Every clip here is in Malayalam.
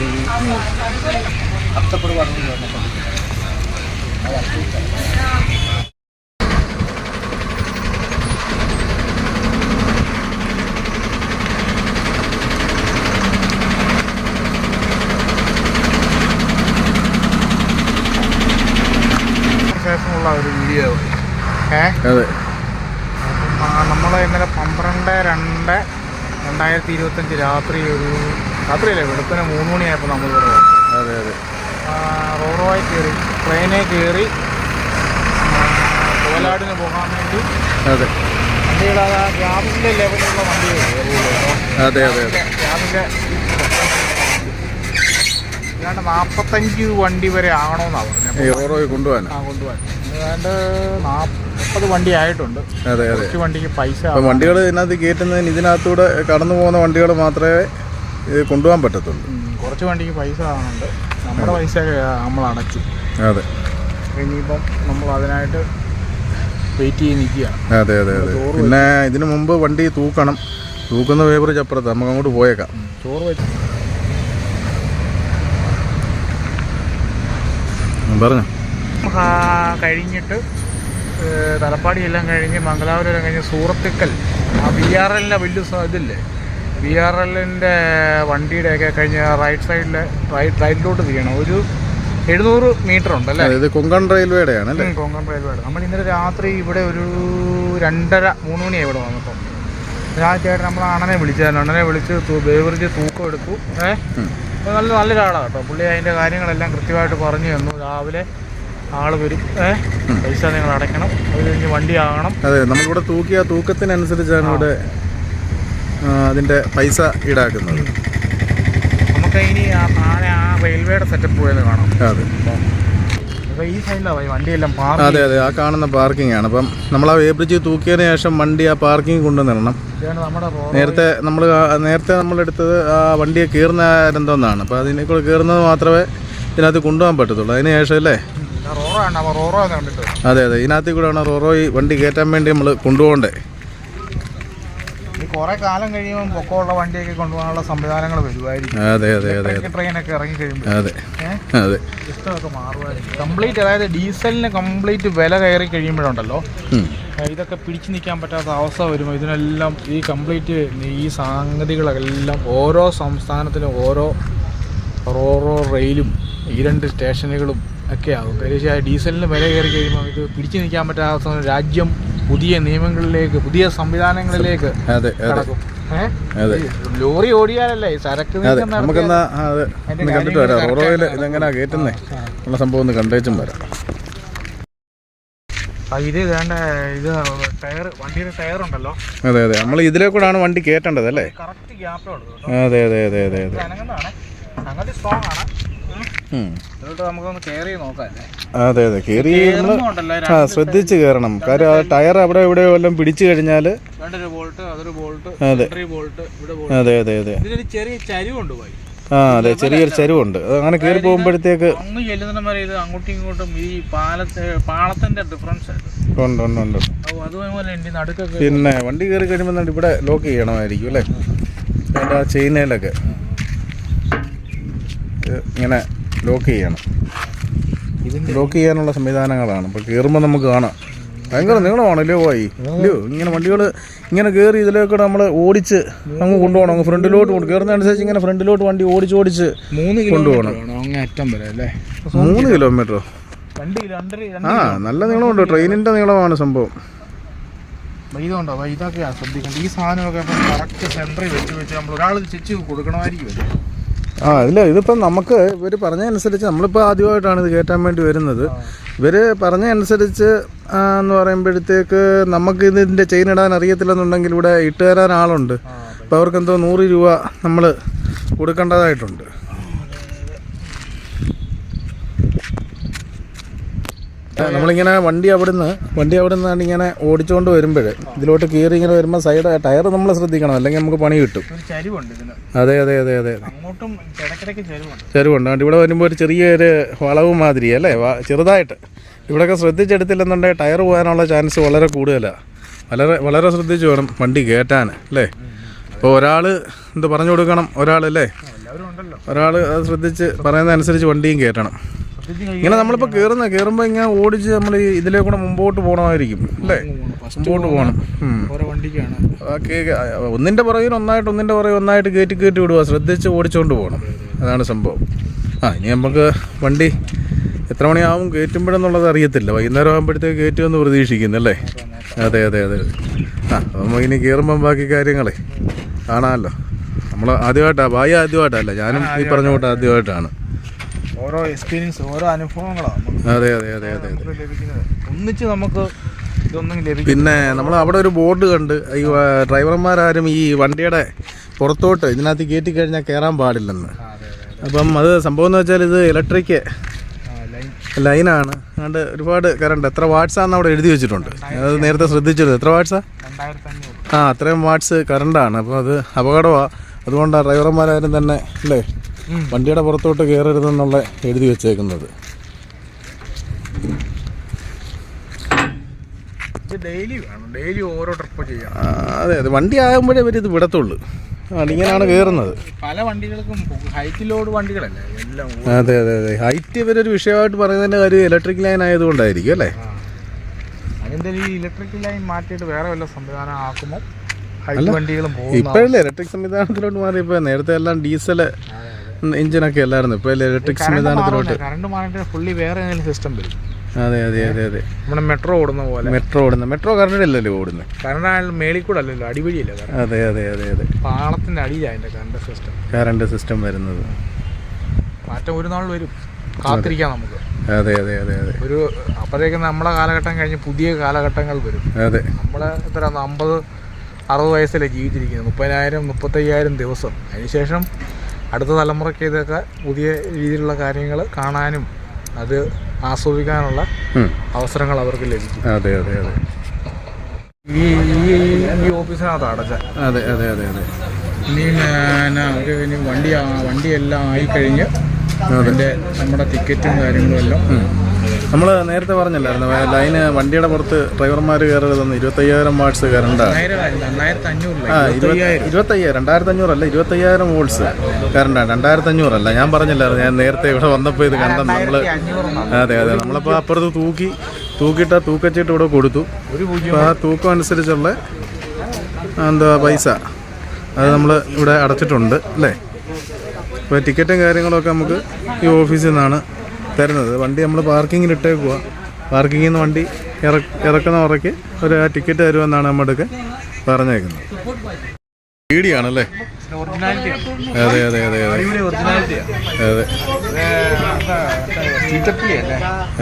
ഒരു ശേഷമുള്ള ഒരു വീഡിയോ അതെ നമ്മൾ ഇന്നലെ പന്ത്രണ്ട് രണ്ട് രണ്ടായിരത്തി ഇരുപത്തഞ്ച് രാത്രി ഒരു രാത്രിയല്ലേ? വെളുപ്പിന് മൂന്ന് മണിയായപ്പോൾ നമ്മൾ ഇവിടെ അതെ അതെ. റോറോയി റോറോയിൽ കയറി ട്രെയിനെ കയറി കോലാടിന് പോകാൻ വേണ്ടി അതെ. വണ്ടികൾ ഗ്യാസിന്റെ ലെവലിലുള്ള വണ്ടികൾ അതെ അതെ അതെ. ഗ്യാസിന്റെ ഏതാണ്ട് നാൽപ്പത്തഞ്ച് വണ്ടി വരെ ആകണമെന്നാണ് പറഞ്ഞത്. ഈ ഓറോയിൽ കൊണ്ടുപോകാൻ ആ കൊണ്ടുപോകാൻ. ഏതാണ്ട് നാൽപ്പത് വണ്ടി ആയിട്ടുണ്ട്. അതെ അതെ. വണ്ടിക്ക് പൈസ വണ്ടികൾ ഇതിനകത്ത് കയറ്റുന്നതിന് ഇതിനകത്തൂടെ കടന്നു പോകുന്ന വണ്ടികൾ മാത്രമേ കൊണ്ടുപോകാൻ പറ്റത്തുള്ളൂ. കുറച്ച് വണ്ടിക്ക് പൈസ ആവുന്നുണ്ട്. നമ്മുടെ പൈസ നമ്മൾ അടച്ചു. അതെ. ഇനിയിപ്പം നമ്മൾ അതിനായിട്ട് വെയിറ്റ് ചെയ്ത് നിൽക്കുക. അതെ അതെ അതെ. പിന്നെ ഇതിനു മുമ്പ് വണ്ടി തൂക്കണം. തൂക്കുന്ന പേപ്പർ ചപ്പുറത്ത്. നമുക്ക് അങ്ങോട്ട് പോയേക്കാം. ചോറ് വെച്ച്. പറഞ്ഞു. കഴിഞ്ഞിട്ട് തലപ്പാടിയെല്ലാം തലപ്പാടി എല്ലാം കഴിഞ്ഞ് മംഗലാപുരം എല്ലാം കഴിഞ്ഞ് സൂറത്തിക്കൽ. ആ ബി ആർ എല്ലിന്റെ വലിയ ഇതില്ലേ? ബി ആർ എല്ലിന്റെ വണ്ടിയുടെയൊക്കെ കഴിഞ്ഞ് റൈറ്റ് സൈഡിൽ റൈറ്റ് റൈറ്റിലോട്ട് തിരിയണം ഒരു എഴുന്നൂറ് മീറ്റർ ഉണ്ട് അല്ലേ? ഇത് കൊങ്കൺ റെയിൽവേയുടെ ആണ് അല്ലേ കൊങ്കൺ റെയിൽവേയുടെ. നമ്മൾ ഇന്നലെ രാത്രി ഇവിടെ ഒരു രണ്ടര മൂന്ന് മണിയായി ഇവിടെ വന്നപ്പോൾ രാജ്യമായിട്ട് നമ്മൾ അണനെ വിളിച്ചായിരുന്നു അണനെ വിളിച്ച് ബേവറിച്ച് തൂക്കം എടുത്തു. ഏ? അപ്പോൾ നല്ല നല്ലൊരാളാണ് കേട്ടോ. പുള്ളി അതിന്റെ കാര്യങ്ങളെല്ലാം കൃത്യമായിട്ട് പറഞ്ഞു തന്നു. രാവിലെ ആൾ വരും. ഏ? പൈസ നിങ്ങൾ അടയ്ക്കണം. അത് കഴിഞ്ഞ് വണ്ടി ആകണം. അതെ നമ്മളിവിടെ തൂക്കിയ തൂക്കത്തിനനുസരിച്ചാണ് ഇവിടെ അതിന്റെ പൈസ ഈടാക്കുന്നത്. നമുക്ക് ഇനി ആ ആ റെയിൽവേയുടെ സെറ്റപ്പ് പോയെന്ന് കാണാം. അതെ. ഈ സൈഡിലാണ് വണ്ടിയെല്ലാം പാർക്ക് അതെ അതെ. ആ കാണുന്ന പാർക്കിംഗ് ആണ്. അപ്പം നമ്മൾ ആ വേബ്രിഡ്ജ് തൂക്കിയതിന് ശേഷം വണ്ടി ആ പാർക്കിംഗ് കൊണ്ടുവന്നിടണം നേരത്തെ നമ്മൾ നേരത്തെ നമ്മളെടുത്തത് ആ വണ്ടിയെ കയറുന്ന രംഗമെന്നാണ് അപ്പോൾ അതിനെ കൂടെ കയറുന്നത് മാത്രമേ ഇതിനകത്ത് കൊണ്ടുപോകാൻ പറ്റത്തുള്ളൂ. അതിന് ശേഷം അല്ലേ? അതെ അതെ. ഇതിനകത്ത് കൂടെയാണ് റോറോ ഈ വണ്ടി കയറ്റാൻ വേണ്ടി നമ്മൾ കൊണ്ടുപോകണ്ടേ? കുറെ കാലം കഴിയുമ്പോൾ പൊക്കമുള്ള വണ്ടിയൊക്കെ കൊണ്ടുപോകാനുള്ള സംവിധാനങ്ങൾ വരുമായിരിക്കും. അതെ അതെ അതെ ട്രെയിനൊക്കെ ഇറങ്ങി കഴിയുമ്പോൾ അതെ അതെ. ഇഷ്ടമൊക്കെ മാറുമായിരിക്കും. കംപ്ലീറ്റ് അതായത് ഡീസലിന് കംപ്ലീറ്റ് വില കയറി കഴിയുമ്പോഴുണ്ടല്ലോ. ഇതൊക്കെ പിടിച്ചു നിൽക്കാൻ പറ്റാത്ത അവസ്ഥ വരുമ്പോൾ ഇതിനെല്ലാം ഈ കംപ്ലീറ്റ് ഈ സംഗതികളെല്ലാം ഓരോ സംസ്ഥാനത്തിലും ഓരോ റോറോ റെയിലും ഈ രണ്ട് സ്റ്റേഷനുകളും ഒക്കെ ആകും കാര്യം ഡീസലിന് വില കയറി കഴിയുമ്പോൾ ഇത് പിടിച്ചു നിൽക്കാൻ പറ്റാത്ത രാജ്യം പുതിയ നിയമങ്ങളിലേക്ക് പുതിയ സംവിധാനങ്ങളിലേക്ക് അതെ അതെ ലോറി ഓടിയാലല്ലേ ചരക്ക് സരക്ക് നമുക്കെന്നാ കണ്ടിട്ട് വരാം. ഇതെങ്ങനെയാ കയറ്റുന്നേ ഉള്ള സംഭവം ഒന്ന് കണ്ടേച്ചും വരാം. ഇത് വേണ്ട ഇത് ടയർ വണ്ടിയുടെ ടയർ ഉണ്ടല്ലോ അതെ അതെ. നമ്മൾ ഇതിലെ കൂടാണ് വണ്ടി കയറ്റേണ്ടത് അല്ലേ? അതെ അതെ അതെ അതെ അതെ. സംഗതി സ്ട്രോങ് ആണ്. അതെ അതെ. കേറി ആ ശ്രദ്ധിച്ച് കയറണം കാര്യം ആ ടയർ അവിടെ ഇവിടെ വല്ലതും പിടിച്ചു കഴിഞ്ഞാൽ ബോൾട്ട് അതെ. അതെ അതെ ആ അതെ ചെറിയൊരു ചരിവുണ്ട്. അങ്ങനെ കയറി പോകുമ്പോഴത്തേക്ക് അങ്ങോട്ടും ഇങ്ങോട്ടും ഈ പാളത്തിന്റെ ഡിഫറൻസ് ഉണ്ട് ഉണ്ട് ഉണ്ട്. പിന്നെ വണ്ടി കയറി കഴിയുമ്പോൾ ഇവിടെ ലോക്ക് ചെയ്യണമായിരിക്കും അല്ലേ? അതിന്റെ ആ ചെയിനയിലൊക്കെ ഇങ്ങനെ ലോക്ക് ചെയ്യണം. ലോക്ക് ചെയ്യാനുള്ള സംവിധാനങ്ങളാണ്. ഇപ്പോൾ കയറുമ്പോൾ നമുക്ക് കാണാം. ഭയങ്കര നീളമാണല്ലോ പോയി? ഇല്ലയോ ഇങ്ങനെ വണ്ടികൾ ഇങ്ങനെ കയറി ഇതിലേക്ക് നമ്മൾ ഓടിച്ച് അങ്ങ് കൊണ്ടുപോകണം. അങ്ങ് ഫ്രണ്ടിലോട്ട് കൊണ്ട് കയറുന്നതനുസരിച്ച് ഇങ്ങനെ ഫ്രണ്ടിലോട്ട് വണ്ടി ഓടിച്ച് ഓടിച്ച് മൂന്ന് കൊണ്ടുപോകണം. അറ്റം വരെ അല്ലേ? മൂന്ന് കിലോമീറ്ററോ? ആ നല്ല നീളമുണ്ട്. ട്രെയിനിന്റെ നീളമാണ് സംഭവം. ശ്രദ്ധിക്കേണ്ടത്. ഈ സാധനമൊക്കെ കറക്റ്റ് സെന്ററിൽ വെച്ച് വെച്ച് നമ്മൾ ഒരാൾ ചെച്ച് കൊടുക്കണമായിരിക്കും? ആ ഇല്ല ഇതിപ്പം നമുക്ക് ഇവർ പറഞ്ഞതനുസരിച്ച് നമ്മളിപ്പോൾ ആദ്യമായിട്ടാണ് ഇത് കയറ്റാൻ വേണ്ടി വരുന്നത്. ഇവർ പറഞ്ഞതനുസരിച്ച് അനുസരിച്ച് എന്ന് പറയുമ്പോഴത്തേക്ക് നമുക്ക് ഇതിന്റെ ചെയിൻ ഇടാൻ അറിയത്തില്ലെന്നുണ്ടെങ്കിൽ ഇവിടെ ഇട്ട് തരാൻ ആളുണ്ട് അപ്പോൾ അവർക്ക് എന്തോ നൂറ് രൂപ നമ്മൾ കൊടുക്കേണ്ടതായിട്ടുണ്ട്. നമ്മളിങ്ങനെ വണ്ടി അവിടുന്ന് വണ്ടി അവിടെ നിന്നാണ് ഇങ്ങനെ ഓടിച്ചുകൊണ്ട് വരുമ്പോൾ ഇതിലോട്ട് കയറി ഇങ്ങനെ വരുമ്പോൾ സൈഡ് ടയർ നമ്മൾ ശ്രദ്ധിക്കണം. അല്ലെങ്കിൽ നമുക്ക് പണി കിട്ടും. അതെ അതെ അതെ അതെ ചരിവുണ്ട്. ഇവിടെ വരുമ്പോൾ ഒരു ചെറിയൊരു വളവ് മാതിരി അല്ലേ? ചെറുതായിട്ട്. ഇവിടെയൊക്കെ ശ്രദ്ധിച്ചെടുത്തില്ലെന്നുണ്ടെങ്കിൽ ടയർ പോകാനുള്ള ചാൻസ് വളരെ കൂടുതലാണ് വളരെ വളരെ ശ്രദ്ധിച്ച് വേണം വണ്ടി കയറ്റാൻ അല്ലേ? അപ്പോൾ ഒരാൾ എന്ത് പറഞ്ഞു കൊടുക്കണം? ഒരാളല്ലേ? ഒരാൾ അത് ശ്രദ്ധിച്ച് പറയുന്നതനുസരിച്ച് വണ്ടിയും കയറ്റണം ഇങ്ങനെ നമ്മളിപ്പോൾ കേറുന്ന കയറുമ്പോൾ ഇങ്ങനെ ഓടിച്ച് നമ്മൾ ഇതിലേ കൂടെ മുമ്പോട്ട് പോകണമായിരിക്കും അല്ലേ? മുമ്പോട്ട് പോകണം ഒന്നിന്റെ ഒന്നിന്റെ പുറകിൽ ഒന്നായിട്ട് ഒന്നിന്റെ പുറകിൽ ഒന്നായിട്ട് കയറ്റി കയറ്റി വിടുക ശ്രദ്ധിച്ച് ഓടിച്ചുകൊണ്ട് പോകണം അതാണ് സംഭവം. ആ ഇനി നമുക്ക് വണ്ടി എത്ര മണിയാവും കയറ്റുമ്പോഴെന്നുള്ളത് അറിയത്തില്ല. വൈകുന്നേരം ആകുമ്പോഴത്തേക്ക് കയറ്റുമെന്ന് പ്രതീക്ഷിക്കുന്നു അല്ലേ? അതെ അതെ അതെ. ആ നമുക്ക് ഇനി കയറുമ്പം ബാക്കി കാര്യങ്ങളെ കാണാമല്ലോ. നമ്മൾ ആദ്യമായിട്ടാണ് ഭായി ആദ്യമായിട്ടല്ല ഞാനും ഈ പറഞ്ഞ കൂട്ടം ആദ്യമായിട്ടാണ്. ഓരോ എക്സ്പീരിയൻസ് ഓരോ അനുഭവങ്ങളാണ് അതെ അതെ അതെ അതെ അതെ. ലഭിക്കുന്നത്. ഒന്നിച്ച് നമുക്ക് പിന്നെ നമ്മൾ അവിടെ ഒരു ബോർഡ് കണ്ട് ഈ ഡ്രൈവർമാരാരും ഈ വണ്ടിയുടെ പുറത്തോട്ട് ഇതിനകത്ത് കയറ്റി കഴിഞ്ഞാൽ കയറാൻ പാടില്ലെന്ന്. അപ്പം അത് സംഭവം എന്ന് വെച്ചാൽ ഇത് ഇലക്ട്രിക് ലൈനാണ് അതുകൊണ്ട് ഒരുപാട് കറണ്ട് എത്ര വാട്ട്സാന്ന് അവിടെ എഴുതി വെച്ചിട്ടുണ്ട്. അത് നേരത്തെ ശ്രദ്ധിച്ചിരുന്നു. എത്ര അഞ്ഞൂറ്. ആ അത്രയും വാട്ട്സ് കറണ്ടാണ് അപ്പോൾ അത് അപകടമാണ് അതുകൊണ്ടാണ് ഡ്രൈവർമാരാരും തന്നെ അല്ലേ. വണ്ടിയുടെ പുറത്തോട്ട് കയറരുതെന്നുള്ള എഴുതി വെച്ചേക്കുന്നത്. ഡെയിലി വേണം. ഡെയിലി ഓരോ ട്രിപ്പ് ചെയ്യാം. അതെ അതെ. വണ്ടി ആകുമ്പോഴേ ഇവർ ഇത് വിടത്തുള്ളൂ. ഇങ്ങനെയാണ് കയറുന്നത് പല വണ്ടികൾക്കും ഹൈറ്റ് ലോഡ് വണ്ടികളല്ലേ? എല്ലാം അതെ അതെ അതെ. ഹൈറ്റ് ഇവരൊരു വിഷയമായിട്ട് പറയുന്നതിന്റെ കാര്യം ഇലക്ട്രിക് ലൈൻ ആയതുകൊണ്ടായിരിക്കും അല്ലേ? ഈ ഇലക്ട്രിക് ലൈൻ മാറ്റിയിട്ട് വേറെ വല്ല സംവിധാനം ആക്കുമ്പോൾ ഇപ്പോഴല്ലേ ഇലക്ട്രിക് സംവിധാനത്തിലോട്ട് മാറിയപ്പോൾ നേരത്തെ എല്ലാം ഡീസൽ എഞ്ചിനൊക്കെ അല്ലായിരുന്നു. ഇപ്പോൾ ഇലക്ട്രിക് സംവിധാനത്തിലോട്ട്. കറണ്ട് മാറിയിട്ട് ഫുള്ളി വേറെ സിസ്റ്റം വരും. അതെ അതെ അതെ അതെ. നമ്മുടെ മെട്രോ ഓടുന്ന പോലെ. മെട്രോ ഓടുന്ന. മെട്രോ കറണ്ട് അല്ലല്ലോ ഓടുന്നത് കറണ്ട് ആയാലും മേളിൽ കൂടെ അല്ലല്ലോ കറണ്ട് അതെ അതെ അതെ അതെ. പാളത്തിന്റെ അടിയിലാണ് അതിന്റെ കറണ്ട് സിസ്റ്റം കറണ്ട് സിസ്റ്റം വരുന്നത്. മാറ്റം ഒരു നാൾ വരും. കാത്തിരിക്കാം നമുക്ക്. അതെ അതെ അതെ അതെ. ഒരു അപ്പോഴേക്കും നമ്മളെ കാലഘട്ടം കഴിഞ്ഞ് പുതിയ കാലഘട്ടങ്ങൾ വരും. അതെ. നമ്മൾ എത്ര അമ്പത് അറുപത് വയസ്സിലെ ജീവിച്ചിരിക്കുന്നത്? മുപ്പതിനായിരം മുപ്പത്തയ്യായിരം ദിവസം. അതിനുശേഷം അടുത്ത തലമുറയ്ക്ക് ഇതൊക്കെ പുതിയ രീതിയിലുള്ള കാര്യങ്ങൾ കാണാനും അത് ആസ്വദിക്കാനുള്ള അവസരങ്ങൾ അവർക്ക് ലഭിക്കും. അതെ അതെ അതെ. ഈ ഓഫീസിനകത്ത് അടച്ച. അതെ അതെ അതെ അതെ. ഇനി ഒരു ഇനി വണ്ടി വണ്ടിയെല്ലാം ആയിക്കഴിഞ്ഞ് അതിന്റെ നമ്മുടെ ടിക്കറ്റും കാര്യങ്ങളും എല്ലാം നമ്മൾ നേരത്തെ പറഞ്ഞല്ലായിരുന്നു ലൈന് വണ്ടിയുടെ പുറത്ത് ഡ്രൈവർമാർ കയറരുതെന്ന് ഇരുപത്തയ്യായിരം വാട്ട്സ് കറണ്ടാണ് ആ ഇരുപത്തയ്യായിരം രണ്ടായിരത്തി അഞ്ഞൂറല്ല ഇരുപത്തയ്യായിരം വോൾട്സ് കറണ്ടാണ് രണ്ടായിരത്തി അഞ്ഞൂറല്ല ഞാൻ പറഞ്ഞില്ലായിരുന്നു ഞാൻ നേരത്തെ ഇവിടെ വന്നപ്പോൾ ഇത് കണ്ട നമ്മൾ അതെ അതെ നമ്മളപ്പോൾ അപ്പുറത്ത് തൂക്കി തൂക്കിയിട്ട് തൂക്കച്ചിട്ട് ഇവിടെ കൊടുത്തു. ആ തൂക്കം അനുസരിച്ചുള്ള എന്താ പൈസ അത് നമ്മൾ ഇവിടെ അടച്ചിട്ടുണ്ട് അല്ലേ? അപ്പോൾ ടിക്കറ്റും കാര്യങ്ങളൊക്കെ നമുക്ക് ഈ ഓഫീസിൽ നിന്നാണ് തരുന്നത്. വണ്ടി നമ്മൾ പാർക്കിങ്ങിൽ ഇട്ടേക്കുക പാർക്കിങ്ങിൽ നിന്ന് വണ്ടി ഇറ ഇറക്കുന്ന ഉറയ്ക്ക് ഒരു ടിക്കറ്റ് തരുമെന്നാണ് നമ്മുടെയൊക്കെ പറഞ്ഞേക്കുന്നത്. പേടിയാണല്ലേ? അതെ അതെ അതെ അതെ. അതെ.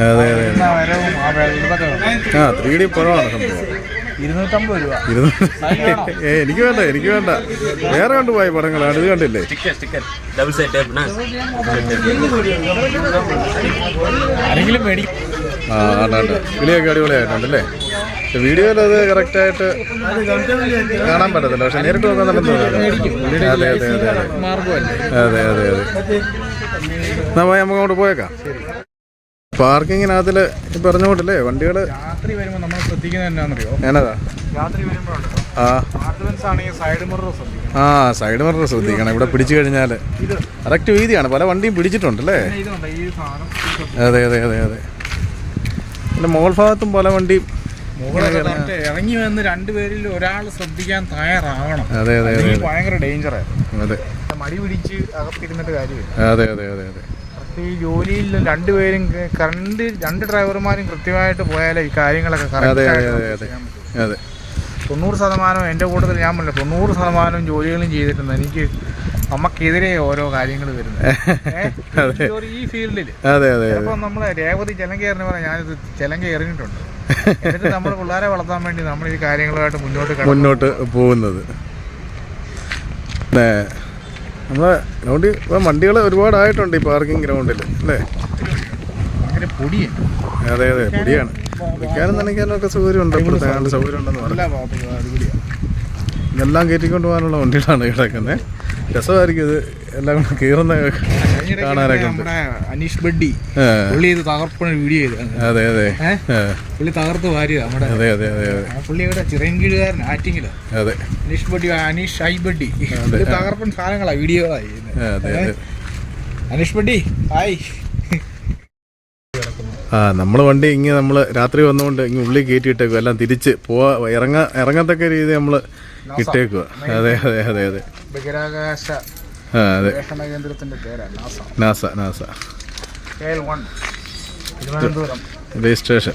അതെ അതെ ആ ത്രീ ഡി പഴമാണ് സംഭവം. ഇരുന്നൂറ്റമ്പത് രൂപ. ഏ എനിക്ക് വേണ്ട എനിക്ക് വേണ്ട. വേറെ കണ്ടു പോയ പടങ്ങളാണ് ഇത് കണ്ടില്ലേ? ആരെങ്കിലും ആ ആണ്ടാണ്ട് കിളിയൊക്കെ അടിപൊളിയായിട്ടുണ്ടല്ലേ വീഡിയോയിൽ അത് കറക്റ്റായിട്ട് കാണാൻ പറ്റത്തില്ല. പക്ഷെ നേരിട്ട് നോക്കാൻ നല്ല അതെ അതെ അതെ അതെ അതെ. അതെ അതെ എന്നാ പോയി നമുക്ക് അങ്ങോട്ട് പോയേക്കാം. പാർക്കിങ്ങിനകത്തിൽ പറഞ്ഞോട്ടില്ലേ പറഞ്ഞ കൂട്ടല്ലേ വണ്ടികൾ രാത്രി വരുമ്പോൾ നമ്മൾ ശ്രദ്ധിക്കുന്നത് എന്നാണെന്നറിയോ ഞാനതാ രാത്രി ആ. സൈഡ് മിറർ ശ്രദ്ധിക്കണം ഇവിടെ പിടിച്ചു കഴിഞ്ഞാൽ കറക്റ്റ് വീതിയാണ് പല വണ്ടിയും പിടിച്ചിട്ടുണ്ടല്ലേ? അതെ അതെ അതെ അതെ. പിന്നെ മോൾ ഭാഗത്തും പല വണ്ടിയും ഇറങ്ങി വന്ന് രണ്ടുപേരിൽ ഒരാൾ ശ്രദ്ധിക്കാൻ തയ്യാറാവണം. അതെ അതെ ഭയങ്കര ഡേഞ്ചറായിരുന്നു അതെ. മടി പിടിച്ച് അകത്തിരുന്നിട്ട് കാര്യമില്ല. അതെ അതെ അതെ അതെ. ഈ ജോലിയിൽ രണ്ടുപേരും കറണ്ട് രണ്ട് ഡ്രൈവർമാരും കൃത്യമായിട്ട് പോയാലേ ഈ കാര്യങ്ങളൊക്കെ കറക്റ്റ് തൊണ്ണൂറ് ശതമാനം എന്റെ കൂട്ടത്തിൽ ഞാൻ പറഞ്ഞില്ല തൊണ്ണൂറ് ശതമാനം ജോലികളും ചെയ്തിട്ടുണ്ട്. എനിക്ക് നമുക്കെതിരെ ഓരോ കാര്യങ്ങൾ വരുന്നത്? ഈ ഫീൽഡിൽ ചിലപ്പോൾ നമ്മൾ രേവതി ചെലങ്കേറിന് പറഞ്ഞാൽ ഞാനിത് ചെലങ്ക എറിഞ്ഞിട്ടുണ്ട്. എന്നിട്ട് നമ്മൾ പിള്ളേരെ വളർത്താൻ വേണ്ടി നമ്മൾ ഈ കാര്യങ്ങളുമായിട്ട് മുന്നോട്ട് മുന്നോട്ട് പോകുന്നത്. നമ്മളെ ഗ്രൗണ്ടിൽ ഇപ്പം വണ്ടികൾ ഒരുപാടായിട്ടുണ്ട് ഈ പാർക്കിംഗ് ഗ്രൗണ്ടിൽ അല്ലേ? അതെ അതെ പൊടിയാണ്. വിൽക്കാനും നനയ്ക്കാനും ഒക്കെ സൗകര്യമുണ്ട് കാലത്ത് സൗകര്യം ഉണ്ടെന്ന് പറഞ്ഞു ഇതെല്ലാം കയറ്റിക്കൊണ്ട് പോകാനുള്ള വണ്ടികളാണ് കിടക്കുന്നത്. രസമായിരിക്കും ഇത്. എല്ലാം കൂടെ കീറുന്ന കാണാനൊക്കെ നമ്മുടെ അനീഷ് ബഡ്ഡി പുള്ളി ഇത് തകർപ്പണ വീഡിയോ ചെയ്ത്. അതെ അതെ. പുള്ളി തകർത്ത് വാരിയ നമ്മുടെ അതെ അതെ അതെ പുള്ളി ഇവിടെ ചിറയൻകീഴുകാരൻ ആറ്റിങ്ങിൽ അതെ. Aneesh buddy Aneesh I buddy. തകർപ്പൻ സാധനങ്ങളാ വീഡിയോകളായി ആ, അതെ അതെ. Aneesh buddy hi. ആ നമ്മൾ വണ്ടി ഇങ്ങനെ നമ്മൾ രാത്രി വന്നുകൊണ്ട് ഇങ്ങനെ ഉള്ളിൽ കയറ്റിയിട്ടേക്കും എല്ലാം തിരിച്ച് പോവാ ഇറങ്ങാ ഇറങ്ങത്തക്ക രീതി നമ്മൾ ഇട്ടേക്കുക അതെ അതെ അതെ അതെ. ബഹിരാകാശ ഗവേഷണ കേന്ദ്രത്തിന്റെ പേരാണ് NASA. NASA NASA. Thiruvananthapuram. Registration.